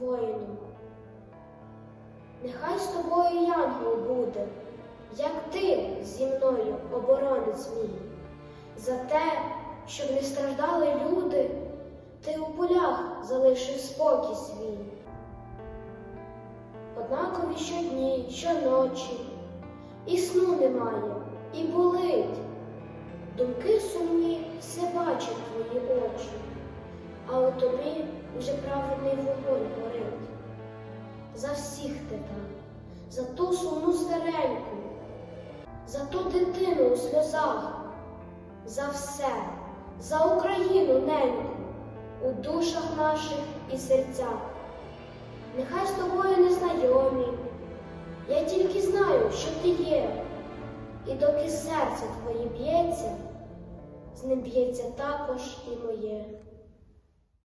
воїну. Нехай з тобою янгол буде, як ти зі мною, оборонець мій. За те, щоб не страждали люди, ти у полях залишив спокій свій. Однакові щодні, щоночі, і сну немає, і болить. Думки сумні все бачать твої очі, а у тобі вже праведний вогонь За там, за ту сумну стареньку, за ту дитину у сльозах, за все, за Україну неньку, у душах наших і серцях. Нехай з тобою не знайомі, я тільки знаю, що ти є, і доки серце твоє б'ється, з ним б'ється також і моє.